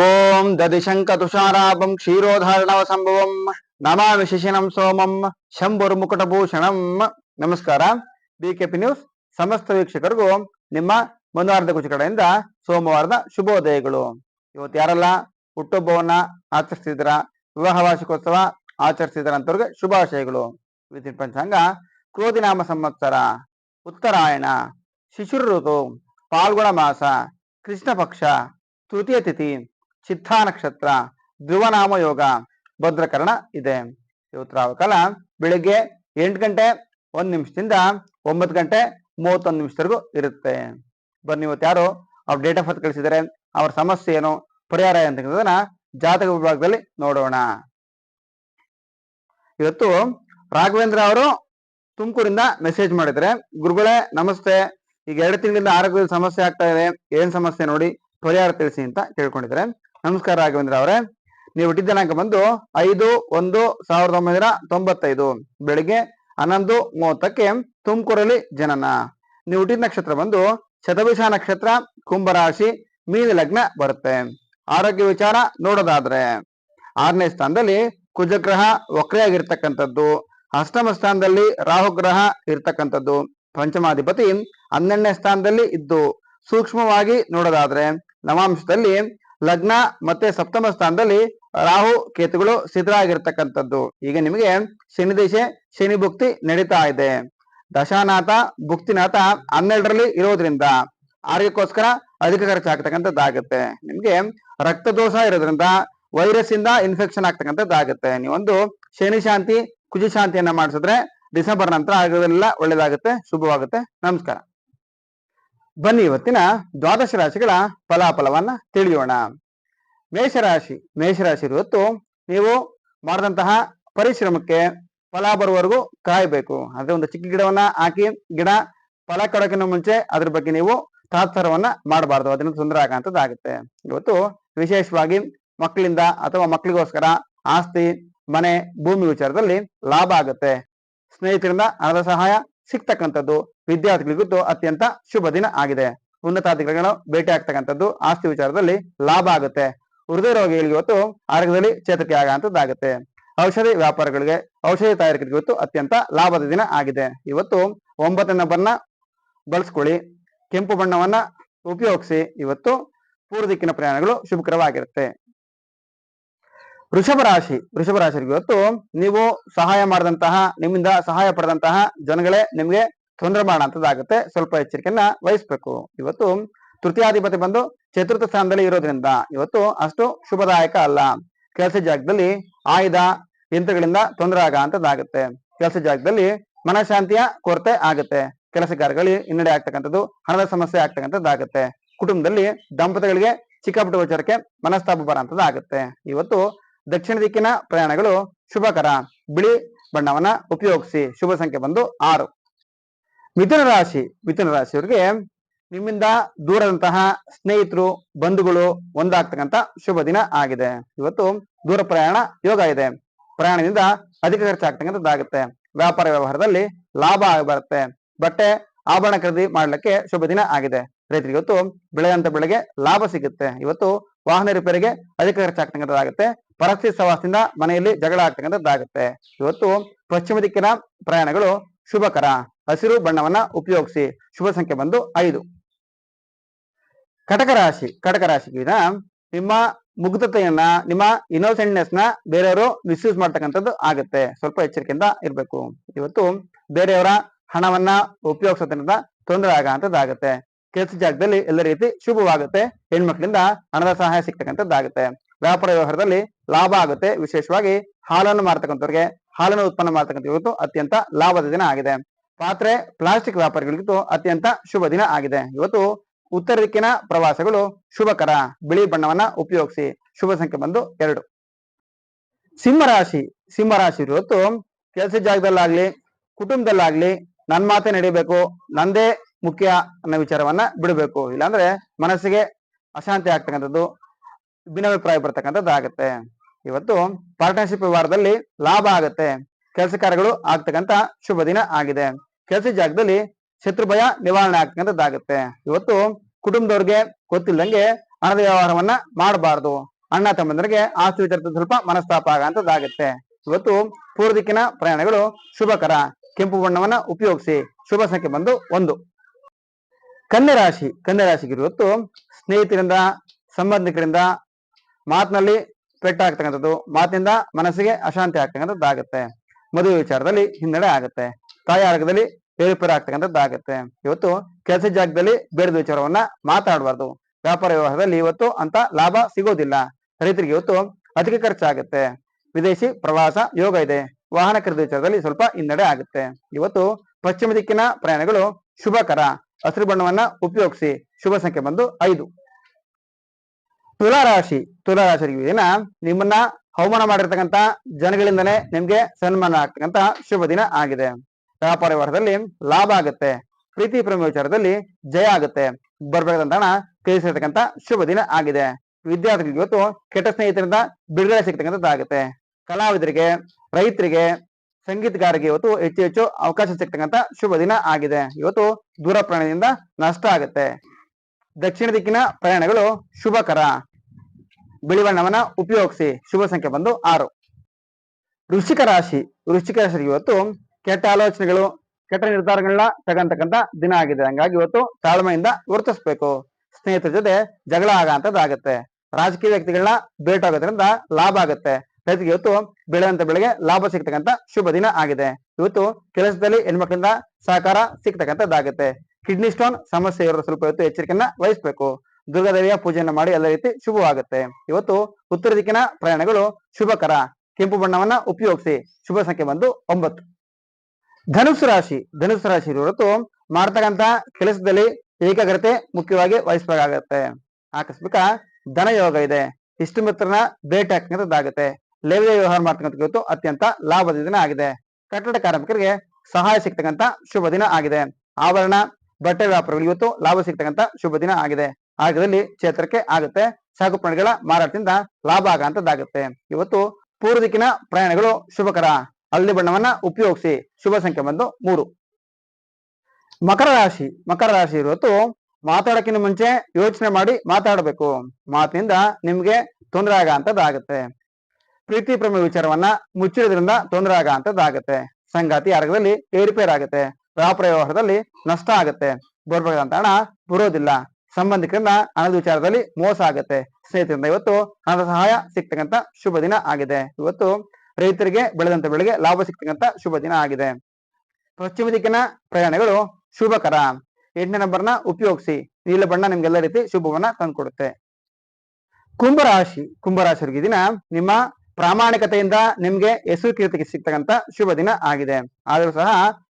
ಓಂ ದದಿಶಂಕ ತುಷಾರಾಭಂ ಕ್ಷೀರೋಧಾರಣವ ಸಂಭವಂ ನಮಾಮಿ ಶಿಶಿನಂ ಸೋಮಂ ಶಂಭುರ್ ಮುಕುಟಭೂಷಣಂ ನಮಸ್ಕಾರ BKP news ಸಮಸ್ತ ವೀಕ್ಷಕರಿಗೂ ನಿಮ್ಮ ಮನೋವಾರದ ಕುಚ ಕಡೆಯಿಂದ ಸೋಮವಾರದ ಶುಭೋದಯಗಳು. ಇವತ್ತು ಯಾರೆಲ್ಲ? ಹುಟ್ಟುಹಬ್ಬವನ್ನ ಆಚರಿಸ್ತಿದ್ರ ವಿವಾಹ ವಾರ್ಷಿಕೋತ್ಸವ ಆಚರಿಸಿದ್ರ ಅಂತವ್ರಿಗೆ ಶುಭಾಶಯಗಳು. ಇವತ್ತಿನ ಪಂಚಾಂಗ, ಕ್ರೋಧಿನಾಮ ಸಂವತ್ಸರ, ಉತ್ತರಾಯಣ ಶಿಶಿರ ಋತು ಪಾಲ್ಗುಣ ಮಾಸ ಕೃಷ್ಣ ಪಕ್ಷ ತೃತೀಯ ತಿಥಿ ಚಿತ್ತಾ ನಕ್ಷತ್ರ ಧ್ರುವನಾಮ ಯೋಗ ಭದ್ರಕರಣ ಇದೆ. ಇವತ್ತು ಬೆಳಿಗ್ಗೆ ಎಂಟು ಗಂಟೆ ಒಂದ್ ನಿಮಿಷದಿಂದ ಒಂಬತ್ತು ಗಂಟೆ ಮೂವತ್ತೊಂದು ನಿಮಿಷದವರೆಗೂ ಇರುತ್ತೆ. ಬನ್ನಿ ಇವತ್ತು ಯಾರು ಅವ್ರ ಡೇಟ್ ಆಫ್ ಬರ್ತ್ ಕಳಿಸಿದರೆ, ಅವ್ರ ಸಮಸ್ಯೆ ಏನು, ಪರಿಹಾರ ಅಂತ ಅಂತಕ್ಕಂಥದ್ದನ್ನ ಜಾತಕ ವಿಭಾಗದಲ್ಲಿ ನೋಡೋಣ. ಇವತ್ತು ರಾಘವೇಂದ್ರ ಅವರು ತುಮಕೂರಿಂದ ಮೆಸೇಜ್ ಮಾಡಿದ್ರೆ ಗುರುಗಳೇ, ನಮಸ್ತೆ. ಈಗ ಎರಡು ತಿಂಗಳಿಂದ ಆರೋಗ್ಯದ ಸಮಸ್ಯೆ ಆಗ್ತಾ ಇದೆ. ಏನ್ ಸಮಸ್ಯೆ ನೋಡಿ ಪರಿಹಾರ ತಿಳಿಸಿ ಅಂತ ಕೇಳ್ಕೊಂಡಿದ್ದಾರೆ. ನಮಸ್ಕಾರ ರಾಘವೇಂದ್ರ ಅವರೇ. ನೀವು ಹುಟ್ಟಿದ ದಿನಾಂಕ ಬಂದು ಐದು, ಒಂದು, ಸಾವಿರದ ಒಂಬೈನೂರ ತೊಂಬತ್ತೈದು. ಬೆಳಿಗ್ಗೆ ಹನ್ನೊಂದು, ಮೂವತ್ತಕ್ಕೆ ತುಮಕೂರಲ್ಲಿ ಜನನ. ನೀವು ಹುಟ್ಟಿದ ನಕ್ಷತ್ರ ಬಂದು ಶತಭಿಷ ನಕ್ಷತ್ರ, ಕುಂಭರಾಶಿ, ಮೀನ ಲಗ್ನ ಬರುತ್ತೆ. ಆರೋಗ್ಯ ವಿಚಾರ ನೋಡೋದಾದ್ರೆ ಆರನೇ ಸ್ಥಾನದಲ್ಲಿ ಕುಜಗ್ರಹ ವಕ್ರೆಯಾಗಿರ್ತಕ್ಕಂಥದ್ದು. ಅಷ್ಟಮ ಸ್ಥಾನದಲ್ಲಿ ರಾಹುಗ್ರಹ ಇರ್ತಕ್ಕಂಥದ್ದು. ಪಂಚಮಾಧಿಪತಿ ಹನ್ನೆರಡನೇ ಸ್ಥಾನದಲ್ಲಿ ಇದ್ದು ಸೂಕ್ಷ್ಮವಾಗಿ ನೋಡೋದಾದ್ರೆ ನವಾಂಶದಲ್ಲಿ ಲಗ್ನ ಮತ್ತೆ ಸಪ್ತಮ ಸ್ಥಾನದಲ್ಲಿ ರಾಹು, ಕೇತುಗಳು ಸ್ಥಿತರಾಗಿರ್ತಕ್ಕಂಥದ್ದು ಈಗ ನಿಮಗೆ ಶನಿ ದಿಶೆ, ಶನಿ ಭುಕ್ತಿ ನಡೀತಾ ಇದೆ. ದಶಾನಾಥ, ಭುಕ್ತಿನಾಥ ಹನ್ನೆರಡರಲ್ಲಿ ಇರೋದ್ರಿಂದ ಆರೋಗ್ಯಕ್ಕೋಸ್ಕರ ಅಧಿಕ ಖರ್ಚಾಗ್ತಕ್ಕಂಥದ್ದಾಗುತ್ತೆ ನಿಮ್ಗೆ ರಕ್ತ ದೋಷ ಇರೋದ್ರಿಂದ ವೈರಸ್ ಇಂದ ಇನ್ಫೆಕ್ಷನ್ ಆಗ್ತಕ್ಕಂಥದ್ದಾಗುತ್ತೆ. ನೀವೊಂದು ಶನಿ ಶಾಂತಿ, ಕುಜಿ ಶಾಂತಿಯನ್ನ ಮಾಡಿಸಿದ್ರೆ ಡಿಸೆಂಬರ್ ನಂತರ ಆಗೋದೆಲ್ಲ ಒಳ್ಳೇದಾಗುತ್ತೆ. ಶುಭವಾಗುತ್ತೆ. ನಮಸ್ಕಾರ. ಬನ್ನಿ ಇವತ್ತಿನ ದ್ವಾದಶ ರಾಶಿಗಳ ಫಲಾಫಲವನ್ನ ತಿಳಿಯೋಣ. ಮೇಷರಾಶಿ ಮೇಷರಾಶಿ ಇವತ್ತು ನೀವು ಮಾಡಿದಂತಹ ಪರಿಶ್ರಮಕ್ಕೆ ಫಲ ಬರುವವರೆಗೂ ಕಾಯಬೇಕು. ಅಂದ್ರೆ ಒಂದು ಚಿಕ್ಕ ಗಿಡವನ್ನ ಹಾಕಿ, ಗಿಡ ಫಲ ಕೊಡೋಕಿನ ಮುಂಚೆ ಅದ್ರ ಬಗ್ಗೆ ನೀವು ತಾತ್ಸಾರವನ್ನ ಮಾಡಬಾರ್ದು. ಅದರಿಂದ ತೊಂದರೆ ಆಗಂತದ್ದಾಗುತ್ತೆ ಇವತ್ತು ವಿಶೇಷವಾಗಿ ಮಕ್ಕಳಿಂದ ಅಥವಾ ಮಕ್ಕಳಿಗೋಸ್ಕರ ಆಸ್ತಿ, ಮನೆ, ಭೂಮಿ ವಿಚಾರದಲ್ಲಿ ಲಾಭ ಆಗುತ್ತೆ. ಸ್ನೇಹಿತರಿಂದ ಹಣದ ಸಹಾಯ ಸಿಗ್ತಕ್ಕಂಥದ್ದು. ವಿದ್ಯಾರ್ಥಿಗಳಿಗೂ ಅತ್ಯಂತ ಶುಭ ದಿನ ಆಗಿದೆ. ಉನ್ನತಾಧಿಕಾರಿಗಳು ಭೇಟಿ ಆಗ್ತಕ್ಕಂಥದ್ದು ಆಸ್ತಿ ವಿಚಾರದಲ್ಲಿ ಲಾಭ ಆಗುತ್ತೆ. ಹೃದಯ ರೋಗಿಗಳಿಗೆ ಇವತ್ತು ಆರೋಗ್ಯದಲ್ಲಿ ಚೇತರಿಕೆ ಆಗುವಂತದ್ದಾಗುತ್ತೆ ಔಷಧಿ ವ್ಯಾಪಾರಗಳಿಗೆ, ಔಷಧಿ ತಯಾರಿಕೆಗೆ ಇವತ್ತು ಅತ್ಯಂತ ಲಾಭದ ದಿನ ಆಗಿದೆ. ಇವತ್ತು ಒಂಬತ್ತನೇ ನಂಬರ್ನ ಬಳಸ್ಕೊಳ್ಳಿ. ಕೆಂಪು ಬಣ್ಣವನ್ನ ಉಪಯೋಗಿಸಿ. ಇವತ್ತು ಪೂರ್ವ ದಿಕ್ಕಿನ ಪ್ರಯಾಣಗಳು ಶುಭಕರವಾಗಿರುತ್ತೆ. ವೃಷಭ ರಾಶಿ, ವೃಷಭ ರಾಶಿಗೆ ಇವತ್ತು ನೀವು ಸಹಾಯ ಮಾಡಿದಂತಹ, ನಿಮ್ಮಿಂದ ಸಹಾಯ ಪಡೆದಂತಹ ಜನಗಳೇ ನಿಮ್ಗೆ ತೊಂದರೆ ಅಂತದಾಗುತ್ತೆ. ಸ್ವಲ್ಪ ಎಚ್ಚರಿಕೆಯನ್ನ ವಹಿಸ್ಬೇಕು. ಇವತ್ತು ತೃತೀಯಾಧಿಪತಿ ಬಂದು ಚತುರ್ಥ ಸ್ಥಾನದಲ್ಲಿ ಇರೋದ್ರಿಂದ ಇವತ್ತು ಅಷ್ಟು ಶುಭದಾಯಕ ಅಲ್ಲ. ಕೆಲಸ ಜಾಗದಲ್ಲಿ ಆಯುಧ ಯಂತ್ರಗಳಿಂದ ತೊಂದರೆ ಆಗುತ್ತೆ ಕೆಲಸ ಜಾಗದಲ್ಲಿ ಮನಃಶಾಂತಿಯ ಕೊರತೆ ಆಗುತ್ತೆ. ಕೆಲಸ ಕಾರ್ಯಗಳಿಗೆ ಹಿನ್ನಡೆ ಆಗ್ತಕ್ಕಂಥದ್ದು, ಹಣದ ಸಮಸ್ಯೆ ಆಗ್ತಕ್ಕಂಥದ್ದಾಗುತ್ತೆ. ಕುಟುಂಬದಲ್ಲಿ ದಂಪತಿಗಳಿಗೆ ಚಿಕ್ಕಪುಟ್ಟ ವಿಚಾರಕ್ಕೆ ಮನಸ್ತಾಪ ಬರಂತದಾಗುತ್ತೆ ಇವತ್ತು ದಕ್ಷಿಣ ದಿಕ್ಕಿನ ಪ್ರಯಾಣಗಳು ಶುಭಕರ. ಬಿಳಿ ಬಣ್ಣವನ್ನ ಉಪಯೋಗಿಸಿ ಶುಭ ಸಂಖ್ಯೆ ಬಂದು ಆರು. ಮಿಥುನ ರಾಶಿ, ಮಿಥುನ ರಾಶಿಯವರಿಗೆ ನಿಮ್ಮಿಂದ ದೂರದಂತಹ ಸ್ನೇಹಿತರು, ಬಂಧುಗಳು ಒಂದಾಗ್ತಕ್ಕಂತ ಶುಭ ದಿನ ಆಗಿದೆ. ಇವತ್ತು ದೂರ ಪ್ರಯಾಣ ಯೋಗ ಇದೆ. ಪ್ರಯಾಣದಿಂದ ಅಧಿಕ ಖರ್ಚಾಗ್ತಕ್ಕಂಥದ್ದಾಗುತ್ತೆ ವ್ಯಾಪಾರ ವ್ಯವಹಾರದಲ್ಲಿ ಲಾಭ ಬರುತ್ತೆ. ಬಟ್ಟೆ ಆಭರಣ ಖರೀದಿ ಮಾಡ್ಲಿಕ್ಕೆ ಶುಭ ದಿನ ಆಗಿದೆ. ರೈತರಿಗೆ ಇವತ್ತು ಬೆಳೆಯಂತ ಬೆಳೆಗೆ ಲಾಭ ಸಿಗುತ್ತೆ. ಇವತ್ತು ವಾಹನ ರಿಪೇರಿಗೆ ಅಧಿಕ ಖರ್ಚಾಗ್ತಕ್ಕಂಥದ್ದಾಗುತ್ತೆ ಪರಸ್ಥಿತಿ ಸವಾಸದಿಂದ ಮನೆಯಲ್ಲಿ ಜಗಳ ಆಗ್ತಕ್ಕಂಥದ್ದಾಗುತ್ತೆ ಇವತ್ತು ಪಶ್ಚಿಮ ದಿಕ್ಕಿನ ಪ್ರಯಾಣಗಳು ಶುಭಕರ. ಹಸಿರು ಬಣ್ಣವನ್ನ ಉಪಯೋಗಿಸಿ ಶುಭ ಸಂಖ್ಯೆ ಬಂದು ಐದು. ಕಟಕ ರಾಶಿ, ಕಟಕ ರಾಶಿಗೆ ನಿಮ್ಮ ಮುಗ್ಧತೆಯನ್ನ, ನಿಮ್ಮ ಇನ್ನೋಸೆಂಟ್ನೆಸ್ನ ಬೇರೆಯವರು ಮಿಸ್ಯೂಸ್ ಮಾಡ್ತಕ್ಕಂಥದ್ದು ಆಗುತ್ತೆ. ಸ್ವಲ್ಪ ಎಚ್ಚರಿಕೆಯಿಂದ ಇರಬೇಕು. ಇವತ್ತು ಬೇರೆಯವರ ಹಣವನ್ನ ಉಪಯೋಗಿಸೋದ್ರಿಂದ ತೊಂದರೆ ಆಗಂತದ್ದಾಗುತ್ತೆ ಕೆಲಸ ಜಾಗದಲ್ಲಿ ಎಲ್ಲ ರೀತಿ ಶುಭವಾಗುತ್ತೆ. ಹೆಣ್ಮಕ್ಳಿಂದ ಹಣದ ಸಹಾಯ ಸಿಗ್ತಕ್ಕಂಥದ್ದಾಗುತ್ತೆ ವ್ಯಾಪಾರ ವ್ಯವಹಾರದಲ್ಲಿ ಲಾಭ ಆಗುತ್ತೆ. ವಿಶೇಷವಾಗಿ ಹಾಲನ್ನು ಮಾರ್ತಕ್ಕಂಥವ್ರಿಗೆ ಹಾಲನ್ನು ಉತ್ಪನ್ನ ಮಾಡ್ತಕ್ಕಂಥ ಇವತ್ತು ಅತ್ಯಂತ ಲಾಭದ ದಿನ ಆಗಿದೆ. ಪಾತ್ರೆ ಪ್ಲಾಸ್ಟಿಕ್ ವ್ಯಾಪಾರಿಗಳಿಗೂ ಅತ್ಯಂತ ಶುಭ ದಿನ ಆಗಿದೆ. ಇವತ್ತು ಉತ್ತರ ದಿಕ್ಕಿನ ಪ್ರವಾಸಗಳು ಶುಭಕರ. ಬಿಳಿ ಬಣ್ಣವನ್ನ ಉಪಯೋಗಿಸಿ ಶುಭ ಸಂಖ್ಯೆ ಬಂದು ಎರಡು. ಸಿಂಹರಾಶಿ ಸಿಂಹರಾಶಿ ಇವತ್ತು ಕೆಲಸ ಜಾಗದಲ್ಲಾಗ್ಲಿ, ಕುಟುಂಬದಲ್ಲಾಗ್ಲಿ ನನ್ ಮಾತೆ ನಡಿಬೇಕು, ನಂದೇ ಮುಖ್ಯ ಅನ್ನೋ ವಿಚಾರವನ್ನ ಬಿಡಬೇಕು. ಇಲ್ಲಾಂದ್ರೆ ಮನಸ್ಸಿಗೆ ಅಶಾಂತಿ ಆಗ್ತಕ್ಕಂಥದ್ದು, ಭಿನ್ನಾಭಿಪ್ರಾಯ ಬರ್ತಕ್ಕಂಥದ್ದು ಆಗುತ್ತೆ. ಇವತ್ತು ಪಾರ್ಟ್ನರ್ಶಿಪ್ ವ್ಯವಹಾರದಲ್ಲಿ ಲಾಭ ಆಗುತ್ತೆ. ಕೆಲಸ ಕಾರ್ಯಗಳು ಆಗ್ತಕ್ಕಂಥ ಶುಭ ದಿನ ಆಗಿದೆ. ಕೆಲಸ ಜಾಗದಲ್ಲಿ ಶತ್ರು ಭಯ ನಿವಾರಣೆ ಆಗ್ತಕ್ಕಂಥದ್ದಾಗುತ್ತೆ ಇವತ್ತು ಕುಟುಂಬದವ್ರಿಗೆ ಗೊತ್ತಿಲ್ಲದಂಗೆ ಹಣದ ವ್ಯವಹಾರವನ್ನ ಮಾಡಬಾರ್ದು. ಅಣ್ಣ ತಮ್ಮಂದರಿಗೆ ಆಸ್ತಿ ವಿಚಾರದ ಸ್ವಲ್ಪ ಮನಸ್ತಾಪ ಆಗಂತದ್ದಾಗುತ್ತೆ ಇವತ್ತು ಪೂರ್ವ ದಿಕ್ಕಿನ ಪ್ರಯಾಣಗಳು ಶುಭಕರ. ಕೆಂಪು ಬಣ್ಣವನ್ನ ಉಪಯೋಗಿಸಿ ಶುಭ ಸಂಖ್ಯೆ ಬಂದು ಒಂದು. ಕನ್ಯರಾಶಿ ರಾಶಿ. ಕನ್ಯಾ ರಾಶಿಗೆ ಇವತ್ತು ಸ್ನೇಹಿತರಿಂದ, ಸಂಬಂಧಿಕರಿಂದ ಮಾತಿನಲ್ಲಿ ಪೆಟ್ಟಾಗ್ತಕ್ಕಂಥದ್ದು, ಮಾತಿನಿಂದ ಮನಸ್ಸಿಗೆ ಅಶಾಂತಿ ಆಗ್ತಕ್ಕಂಥದ್ದಾಗುತ್ತೆ. ಮದುವೆ ವಿಚಾರದಲ್ಲಿ ಹಿನ್ನಡೆ ಆಗುತ್ತೆ. ತಾಯಿ ಆರೋಗ್ಯದಲ್ಲಿ ಏರುಪೇರು ಆಗ್ತಕ್ಕಂಥದ್ದಾಗುತ್ತೆ ಇವತ್ತು ಕೆಲಸ ಜಾಗದಲ್ಲಿ ಬೇಡದ ವಿಚಾರವನ್ನ ಮಾತಾಡಬಾರ್ದು. ವ್ಯಾಪಾರ ವ್ಯವಹಾರದಲ್ಲಿ ಇವತ್ತು ಅಂತ ಲಾಭ ಸಿಗೋದಿಲ್ಲ. ರೈತರಿಗೆ ಇವತ್ತು ಅಧಿಕ ಖರ್ಚಾಗುತ್ತೆ ವಿದೇಶಿ ಪ್ರವಾಸ ಯೋಗ ಇದೆ. ವಾಹನ ಖರೀದಿ ವಿಚಾರದಲ್ಲಿ ಸ್ವಲ್ಪ ಹಿನ್ನಡೆ ಆಗುತ್ತೆ. ಇವತ್ತು ಪಶ್ಚಿಮ ದಿಕ್ಕಿನ ಪ್ರಯಾಣಗಳು ಶುಭಕರ ಹಸಿರು ಬಣ್ಣವನ್ನ ಉಪಯೋಗಿಸಿ ಶುಭ ಸಂಖ್ಯೆ ಬಂದು ಐದು. ತುಲಾರಾಶಿ ತುಲಾರಾಶಿ ತುಲಾ ರಾಶಿ ದಿನ ನಿಮ್ಮನ್ನ ಅವಮಾನ ಮಾಡಿರ್ತಕ್ಕಂಥ ಜನಗಳಿಂದನೇ ನಿಮ್ಗೆ ಸನ್ಮಾನ ಆಗ್ತಕ್ಕಂತ ಶುಭ ದಿನ ಆಗಿದೆ. ವ್ಯಾಪಾರ ವ್ಯವಹಾರದಲ್ಲಿ ಲಾಭ ಆಗುತ್ತೆ, ಪ್ರೀತಿ ಪ್ರೇಮ ವಿಚಾರದಲ್ಲಿ ಜಯ ಆಗುತ್ತೆ. ಬರ್ಬೇಕಾದಂತ ಹಣ ಕಳಿಸಿರ್ತಕ್ಕಂತ ಶುಭ ದಿನ ಆಗಿದೆ. ವಿದ್ಯಾರ್ಥಿಗಳಿಗೆ ಇವತ್ತು ಕೆಟ್ಟ ಸ್ನೇಹಿತರಿಂದ ಬಿಡುಗಡೆ ಸಿಗ್ತಕ್ಕಂಥದ್ದಾಗುತ್ತೆ ಕಲಾವಿದರಿಗೆ, ರೈತರಿಗೆ, ಸಂಗೀತಗಾರರಿಗೆ ಇವತ್ತು ಹೆಚ್ಚು ಹೆಚ್ಚು ಅವಕಾಶ ಸಿಗ್ತಕ್ಕಂಥ ಶುಭ ದಿನ ಆಗಿದೆ. ಇವತ್ತು ದೂರ ಪ್ರಯಾಣದಿಂದ ನಷ್ಟ ಆಗುತ್ತೆ. ದಕ್ಷಿಣ ದಿಕ್ಕಿನ ಪ್ರಯಾಣಗಳು ಶುಭಕರ. ಬಿಳಿ ಬಣ್ಣವನ್ನ ಉಪಯೋಗಿಸಿ ಶುಭ ಸಂಖ್ಯೆ ಬಂದು ಆರು. ವೃಶ್ಚಿಕ ರಾಶಿ, ವೃಶ್ಚಿಕ ರಾಶಿಗೆ ಇವತ್ತು ಕೆಟ್ಟ ಆಲೋಚನೆಗಳು, ಕೆಟ್ಟ ನಿರ್ಧಾರಗಳನ್ನ ತಗಂತಕ್ಕಂತ ದಿನ ಆಗಿದೆ. ಹಂಗಾಗಿ ಇವತ್ತು ತಾಳ್ಮೆಯಿಂದ ವರ್ತಿಸ್ಬೇಕು ಸ್ನೇಹಿತರ ಜೊತೆ ಜಗಳ ಆಗಂತದ್ದಾಗತ್ತೆ ರಾಜಕೀಯ ವ್ಯಕ್ತಿಗಳನ್ನ ಭೇಟಾಗೋದ್ರಿಂದ ಲಾಭ ಆಗುತ್ತೆ. ರೈತರಿಗೆ ಇವತ್ತು ಬೆಳೆದಂತ ಬೆಳೆಗೆ ಲಾಭ ಸಿಗ್ತಕ್ಕಂತ ಶುಭ ದಿನ ಆಗಿದೆ. ಇವತ್ತು ಕೆಲಸದಲ್ಲಿ ಹೆಣ್ಮಕ್ಳಿಂದ ಸಹಕಾರ ಸಿಗ್ತಕ್ಕಂಥದ್ದಾಗುತ್ತೆ. ಕಿಡ್ನಿ ಸ್ಟೋನ್ ಸಮಸ್ಯೆ ಇರೋರು ಸ್ವಲ್ಪ ಇವತ್ತು ಎಚ್ಚರಿಕೆಯನ್ನ ವಹಿಸ್ಬೇಕು. ದುರ್ಗಾದೇವಿಯ ಪೂಜೆಯನ್ನ ಮಾಡಿ ಎಲ್ಲ ರೀತಿ ಶುಭವಾಗುತ್ತೆ. ಇವತ್ತು ಉತ್ತರ ದಿಕ್ಕಿನ ಪ್ರಯಾಣಗಳು ಶುಭಕರ. ಕೆಂಪು ಬಣ್ಣವನ್ನ ಉಪಯೋಗಿಸಿ ಶುಭ ಸಂಖ್ಯೆ ಬಂದು ಒಂಬತ್ತು. ಧನುಸ್ಸು ರಾಶಿ, ಧನುಸು ರಾಶಿ ಇವತ್ತು ಮಾಡ್ತಕ್ಕಂತ ಕೆಲಸದಲ್ಲಿ ಏಕಾಗ್ರತೆ ಮುಖ್ಯವಾಗಿ ವಹಿಸಬೇಕಾಗತ್ತೆ. ಆಕಸ್ಮಿಕ ಧನಯೋಗ ಇದೆ. ಇಷ್ಟು ಮಿತ್ರನ ಭೇಟಿ ಹಾಕಂತದ್ದಾಗುತ್ತೆ ಲೇವೆ ವ್ಯವಹಾರ ಮಾಡ್ತಕ್ಕಂಥ ಇವತ್ತು ಅತ್ಯಂತ ಲಾಭದ ದಿನ ಆಗಿದೆ. ಕಟ್ಟಡ ಕಾರ್ಮಿಕರಿಗೆ ಸಹಾಯ ಸಿಗ್ತಕ್ಕಂತ ಶುಭ ದಿನ ಆಗಿದೆ. ಆಭರಣ, ಬಟ್ಟೆ ವ್ಯಾಪಾರಗಳು ಇವತ್ತು ಲಾಭ ಸಿಗ್ತಕ್ಕಂತ ಶುಭ ದಿನ ಆಗಿದೆ. ಆಗದಲ್ಲಿ ಕ್ಷೇತ್ರಕ್ಕೆ ಆಗುತ್ತೆ. ಸಾಕು ಪ್ರಾಣಿಗಳ ಮಾರಾಟದಿಂದ ಲಾಭ ಆಗಂತದ್ದಾಗುತ್ತೆ. ಇವತ್ತು ಪೂರ್ವ ದಿಕ್ಕಿನ ಪ್ರಯಾಣಗಳು ಶುಭಕರ. ಹಳದಿ ಬಣ್ಣವನ್ನ ಉಪಯೋಗಿಸಿ ಶುಭ ಸಂಖ್ಯೆ ಬಂದು ಮೂರು. ಮಕರ ರಾಶಿ ಮಕರ ರಾಶಿ ಇವತ್ತು ಮಾತಾಡಕಿನ ಮುಂಚೆ ಯೋಚನೆ ಮಾಡಿ ಮಾತಾಡಬೇಕು. ಮಾತಿನಿಂದ ನಿಮ್ಗೆ ತೊಂದರೆ ಆಗಂತದ್ದಾಗತ್ತೆ. ಪ್ರೀತಿ ಪ್ರೇಮ ವಿಚಾರವನ್ನ ಮುಚ್ಚಿರೋದ್ರಿಂದ ತೊಂದರೆ ಆಗಂತದ್ದಾಗತ್ತೆ. ಸಂಗಾತಿ ಆರೋಗ್ಯದಲ್ಲಿ ಏರುಪೇರಾಗುತ್ತೆ ವ್ಯಾಪಾರ ವ್ಯವಹಾರದಲ್ಲಿ ನಷ್ಟ ಆಗುತ್ತೆ. ಬರ್ಬೇಕಾದಂತ ಹಣ ಬರೋದಿಲ್ಲ. ಸಂಬಂಧಿಕರಿಂದ ಹಣದ ವಿಚಾರದಲ್ಲಿ ಮೋಸ ಆಗುತ್ತೆ. ಸ್ನೇಹಿತರಿಂದ ಇವತ್ತು ಹಣದ ಸಹಾಯ ಸಿಗ್ತಕ್ಕಂತ ಶುಭ ದಿನ ಆಗಿದೆ. ಇವತ್ತು ರೈತರಿಗೆ ಬೆಳೆದಂತ ಬೆಳೆಗೆ ಲಾಭ ಸಿಗ್ತಕ್ಕಂತ ಶುಭ ದಿನ ಆಗಿದೆ. ಪಶ್ಚಿಮ ದಿಕ್ಕಿನ ಪ್ರಯಾಣಗಳು ಶುಭಕರ. ಎಂಟನೇ ನಂಬರ್ನ ಉಪಯೋಗಿಸಿ. ನೀಲ ಬಣ್ಣ ನಿಮ್ಗೆಲ್ಲ ರೀತಿ ಶುಭವನ್ನ ತಂದುಕೊಡುತ್ತೆ. ಕುಂಭರಾಶಿ. ಕುಂಭರಾಶಿಯವರಿಗೆ ದಿನ ನಿಮ್ಮ ಪ್ರಾಮಾಣಿಕತೆಯಿಂದ ನಿಮ್ಗೆ ಹೆಸರು ಕೀರ್ತಿಗೆ ಸಿಗ್ತಕ್ಕಂತ ಶುಭ ದಿನ ಆಗಿದೆ. ಆದರೂ ಸಹ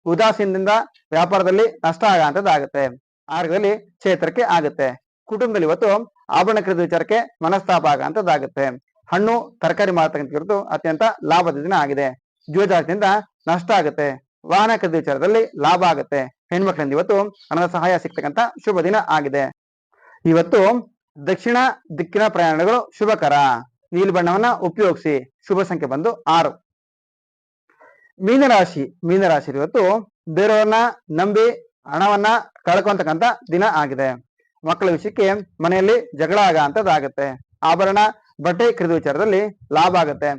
ಉದಾಸೀನದಿಂದ ವ್ಯಾಪಾರದಲ್ಲಿ ನಷ್ಟ ಆಗಂತದ್ದಾಗುತ್ತೆ ಆರೋಗ್ಯದಲ್ಲಿ ಕ್ಷೇತ್ರಕ್ಕೆ ಆಗುತ್ತೆ. ಕುಟುಂಬದಲ್ಲಿ ಇವತ್ತು ಆಭರಣ ಖರೀದಿ ವಿಚಾರಕ್ಕೆ ಮನಸ್ತಾಪ ಆಗಂತದ್ದಾಗುತ್ತೆ ಹಣ್ಣು, ತರಕಾರಿ ಮಾರತಕ್ಕಂಥ ಅತ್ಯಂತ ಲಾಭದ ದಿನ ಆಗಿದೆ. ಜೀವಜಾತದಿಂದ ನಷ್ಟ ಆಗುತ್ತೆ. ವಾಹನ ಖರೀದಿ ವಿಚಾರದಲ್ಲಿ ಲಾಭ ಆಗುತ್ತೆ. ಹೆಣ್ಮಕ್ಳಿಂದ ಇವತ್ತು ಹಣದ ಸಹಾಯ ಸಿಗ್ತಕ್ಕಂಥ ಶುಭ ದಿನ ಆಗಿದೆ. ಇವತ್ತು ದಕ್ಷಿಣ ದಿಕ್ಕಿನ ಪ್ರಯಾಣಗಳು ಶುಭಕರ. ನೀಲಿ ಬಣ್ಣವನ್ನ ಉಪಯೋಗಿಸಿ ಶುಭ ಸಂಖ್ಯೆ ಬಂದು ಆರು. ಮೀನರಾಶಿ ಮೀನರಾಶಿ ಇವತ್ತು ಬೇರೆಯವರನ್ನ ನಂಬಿ ಹಣವನ್ನ ಕಳ್ಕೊಂತಕ್ಕಂಥ ದಿನ ಆಗಿದೆ. ಮಕ್ಕಳ ವಿಷಯಕ್ಕೆ ಮನೆಯಲ್ಲಿ ಜಗಳ ಆಗ ಅಂತದ್ದಾಗುತ್ತೆ ಆಭರಣ ಬಟ್ಟೆ ಖರೀದಿ ವಿಚಾರದಲ್ಲಿ ಲಾಭ ಆಗುತ್ತೆ.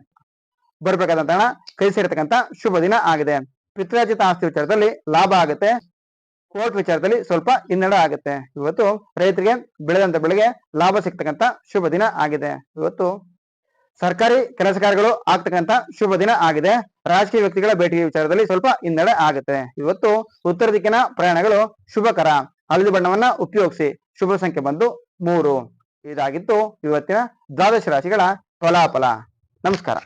ಬರ್ಬೇಕಾದಂತ ಹಣ ಕೈ ಸೇರತಕ್ಕಂತ ಶುಭ ದಿನ ಆಗಿದೆ. ಪಿತ್ರಾರ್ಜಿತ ಆಸ್ತಿ ವಿಚಾರದಲ್ಲಿ ಲಾಭ ಆಗುತ್ತೆ. ಕೋರ್ಟ್ ವಿಚಾರದಲ್ಲಿ ಸ್ವಲ್ಪ ಹಿನ್ನಡೆ ಆಗುತ್ತೆ. ಇವತ್ತು ರೈತರಿಗೆ ಬೆಳೆದಂತ ಬೆಳೆಗೆ ಲಾಭ ಸಿಗ್ತಕ್ಕಂತ ಶುಭ ದಿನ ಆಗಿದೆ. ಇವತ್ತು ಸರ್ಕಾರಿ ಕೆಲಸ ಕಾರ್ಯಗಳು ಆಗ್ತಕ್ಕಂತ ಶುಭ ದಿನ ಆಗಿದೆ. ರಾಜಕೀಯ ವ್ಯಕ್ತಿಗಳ ಭೇಟಿ ವಿಚಾರದಲ್ಲಿ ಸ್ವಲ್ಪ ಹಿನ್ನಡೆ ಆಗುತ್ತೆ. ಇವತ್ತು ಉತ್ತರ ದಿಕ್ಕಿನ ಪ್ರಯಾಣಗಳು ಶುಭಕರ. ಹಳದಿ ಬಣ್ಣವನ್ನ ಉಪಯೋಗಿಸಿ ಶುಭ ಸಂಖ್ಯೆ ಬಂದು ಮೂರು. ಇದಾಗಿತ್ತು ಇವತ್ತಿನ ದ್ವಾದಶ ರಾಶಿಗಳ ಫಲಾಫಲ. ನಮಸ್ಕಾರ.